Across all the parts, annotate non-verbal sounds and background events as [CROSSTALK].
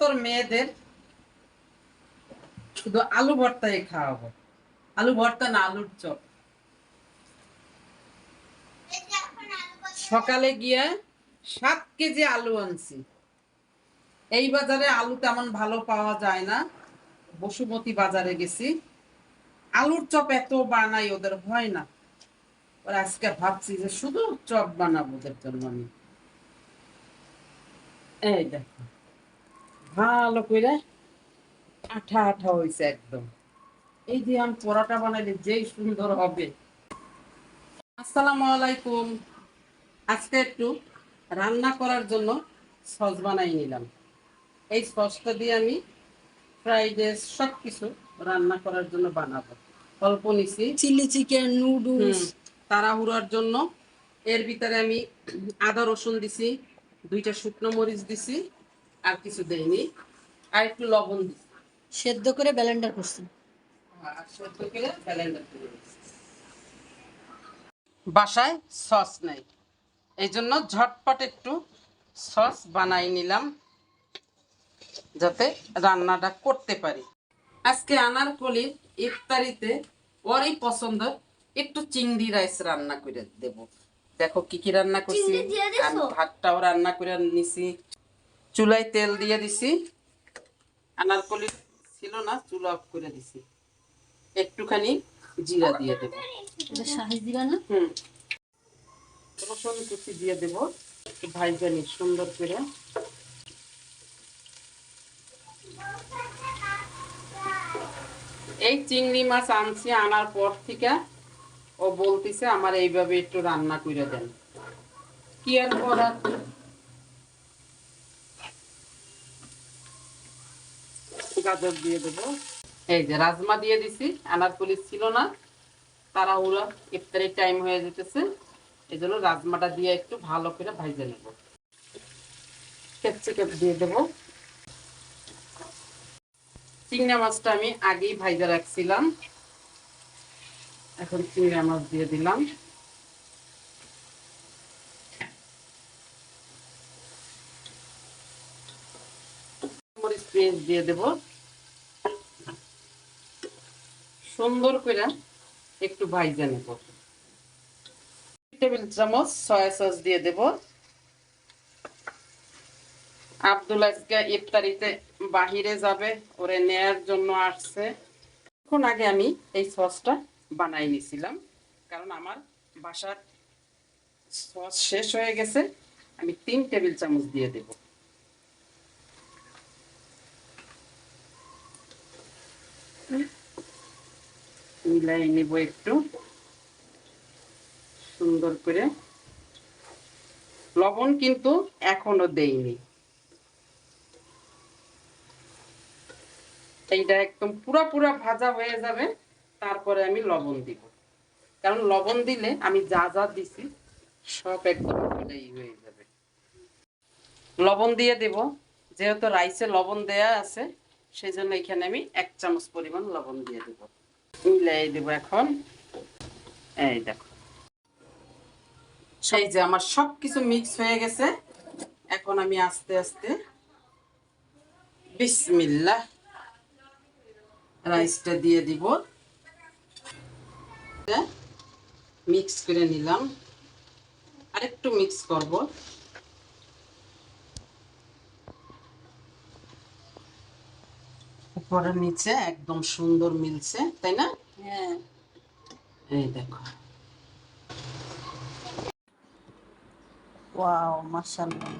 তোর মেয়েদের শুধু আলু খাওয়াবো। আলু ভর্তা না, আলুর চপ। সকালে গিয়ে সাত কেজি আলু আনছি। এই বাজারে আলু তেমন ভালো পাওয়া যায় না। বসুমতী বাজারে গেছি। আলুর চপ এত বানাই ওদের হয় না। ওরা আজকে ভাবছি যে শুধু চপ বানাবো ওদের জন্য আমি। এই দেখো। ভালো করে আঠা আঠা হয়েছে একদম। এই দিয়ে আমি পরোটা বানাইলে যেই সুন্দর হবে। আসসালামু আলাইকুম। আজকে একটু রান্না করার জন্য সস বানাই নিলাম। এই সসটা দিয়ে আমি ফ্রাইড রাইস সব কিছু রান্না করার জন্য বানাবো। অল্প নিছি। Chili chicken noodles. তাড়াহুড়ার জন্য। এর ভিতরে আমি আদা রসুন দিছি দুইটা শুকনো মরিচ দিছি আর কিছু দেইনি আর একটু লবণ দিছি সেদ্ধ করে ব্যালেন্ডার করছেন আর সেদ্ধ করে ব্লেন্ডার করে বাসায় সস নাই। এই জন্য ঝটপট একটু সস বানাই নিলাম যাতে রান্নাটা করতে পারি। আজকে আনার কলির ইফতারিতে ওরই পছন্দ একটু চিংড়ি রাইস রান্না করে দেব। দেখো কি কি রান্না করছি? আমি ভাতটাও রান্না করে নিছি। চুলায় তেল দিয়ে দিছি। আনারকলি ছিল না চুলা অফ করে দিছি। একটুখানি জিরা দিয়ে দেবো। এটা শাহি দিবা না? হুম। রসুন কুচি দিয়ে দেবো একটু ভাইজানি সুন্দর করে। এই চিংড়ি মাছ আনছি আনার পর থেকে। ও বলতেছে আমার এইভাবে একটু রান্না করে দেন। কি আর করার? গাজর দিয়ে দেবো। এই যে রাজমা দিয়ে দিছি আনার পুলিশ ছিল না। তাড়াহুড়ো ইফতারের টাইম হয়ে যেতেছে। এই জন্য রাজমাটা দিয়ে একটু ভালো করে ভাইজে নেব। ক্যাপসিকাম দিয়ে দেবো। চিংড়া মাছটা আমি আগেই ভাইজা রাখছিলাম। এখন চিংড়া মাছ দিয়ে দিলাম। মরিচ পেঁয়াজ দিয়ে দেবো। সুন্দর করে একটু ভাইজা নেব টেবিল চামচ সয়া সস দিয়ে দেব। আব্দুল আজকে ইফতারিতে বাহিরে যাবে, ওরে নেয়ার জন্য আসছে। এখন আগে আমি এই সসটা বানাই নিছিলাম, কারণ আমার বাসার সস শেষ হয়ে গেছে। আমি তিন টেবিল চামচ দিয়ে দেব। মিলাই নিব একটু। সুন্দর করে। লবণ কিন্তু এখনও দেইনি। এইটা একদম পুরা পুরা ভাজা হয়ে যাবে, তারপরে আমি লবণ দিব। কারণ লবণ দিলে আমি যা যা দিছি, সব একদম এই হয়ে যাবে। লবণ দিয়ে দেব। যেহেতু রাইসে লবণ দেয়া আছে সেই জন্য এখানে আমি এক চামচ পরিমাণ লবণ দিয়ে দেব। মিলাই দেব এখন। এই দেখো। সেই যে আমার সব কিছু মিক্স হয়ে গেছে। এখন আমি আস্তে আস্তে বিসমিল্লাহ রাইসটা দিয়ে দিব। মিক্স করে নিলাম। আরেকটু মিক্স করব। উপরে নিচে একদম সুন্দর মিলছে তাই না? হ্যাঁ। এই দেখো। ওয়াও মাশাআল্লাহ।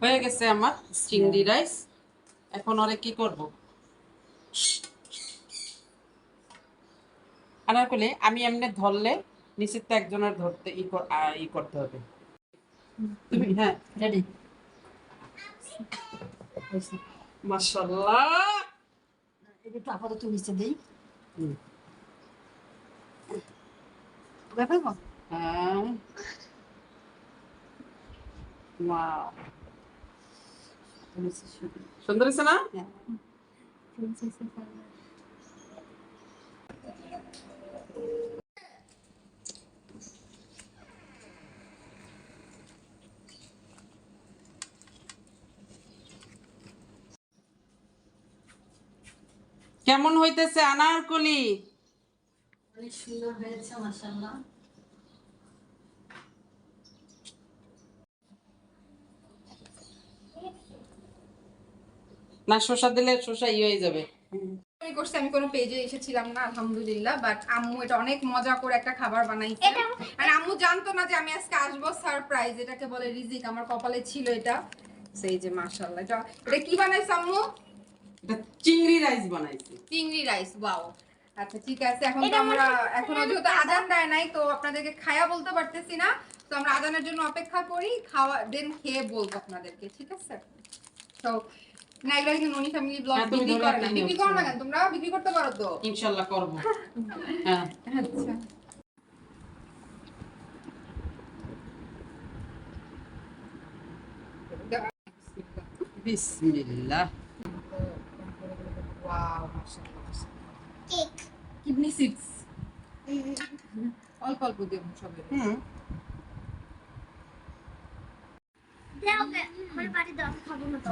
হয়ে গেছে আমার চিংড়ি রাইস। এখন ওরে কি করব? আনার করলে আমি এমনি ধরলে নিশ্চিত তো একজনের ধরতে ই ই করতে হবে। তুমি হ্যাঁ। রেডি মাশাল্লাহ একটু আপাতত নিচে দেই। ব্যাপার হ্যাঁ। Wow. সুন্দর হয়েছে না? কেমন হইতেছে আনারকলি? অনেক সুন্দর হয়েছে মাশাআল্লাহ। না শসা দিলে শসা ই হয়ে যাবে। আমি করছি আমি কোনো পেজে এসেছিলাম না আলহামদুলিল্লাহ বাট আম্মু এটা অনেক মজা করে একটা খাবার বানাইছে। আর আম্মু জানতো না যে আমি আজকে আসব সারপ্রাইজ এটাকে বলে রিজিক আমার কপালে ছিল এটা। সেই যে মাশাআল্লাহ এটা এটা কি বানাইছে আম্মু? এটা চিংড়ি রাইস বানাইছি। চিংড়ি রাইস ওয়াও। আচ্ছা ঠিক আছে এখন তো আমরা এখনও যেহেতু আজান দেয় নাই তো আপনাদেরকে খায়া বলতে পারতেছি না। তো আমরা আজানের জন্য অপেক্ষা করি খাওয়া দেন খেয়ে বলব আপনাদেরকে ঠিক আছে? তো না এগুলো কিন্তু ননি ফ্যামিলি ব্লগ হ্যাঁ, বিক্রি করে না। বিক্রি করো না কেন? তোমরা বিক্রি করতে পারো তো? ইনশাল্লাহ করব। [LAUGHS] হ্যাঁ। আচ্ছা। বিসমিল্লাহ। ওয়াও মাশাআল্লাহ কেক কিডনি সিডস অল্প অল্প দিও সবে হুম।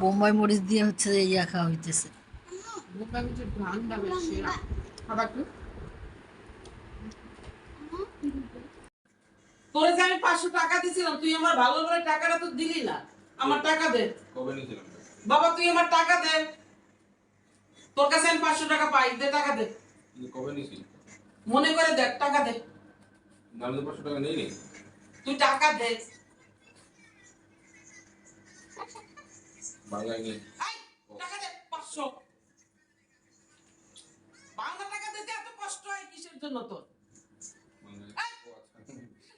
বোম্বাই মরিচ দিয়ে হচ্ছে ইয়া খাওয়া হইতেছে। আমি যে ঘ্রাণটা বেশি খাবার কি তোরে যে আমি পাঁচশো টাকা দিছিলাম তুই আমার ভালো করে টাকাটা তো দিলি না। আমার টাকা দে। কবে নিয়েছিলাম? বাবা তুই আমার টাকা দে। তোর কাছে আমি পাঁচশো টাকা পাই দে টাকা দে। কবে মনে করে দেখ টাকা দে। পাঁচশো টাকা নেই তুই টাকা দে। নেই। টাকা দে পাঁচশো। বাংলা টাকা দিতে এত কষ্ট হয় কিসের জন্য তোর?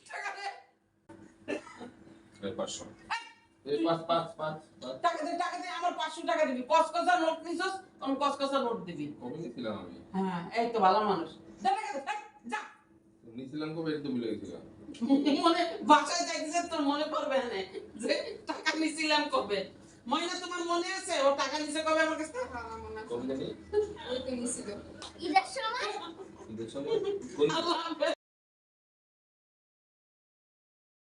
টাকা দে। পাঁচশো। টাকা দে টাকা দে আমার পাঁচশো টাকা দিবি। কসকসা নোট নিছস আমি কসকসা নোট দিবি। কবে নিয়েছিলাম আমি? হ্যাঁ এই তো ভালো মানুষ। দে টাকা দে যা। নিয়েছিলাম কবে তো ভুলে গেছিলাম মনে বাসায় যাইতেছে তোর মনে পড়বে না। যে টাকা নিছিলাম কবে? ময়না তোমার মনে আছে? ও টাকা নিছে কবে আমার কাছে? কবে জানি? ওই তো নিছিল। ঈদের সময়? আল্লাহ হাফেজ।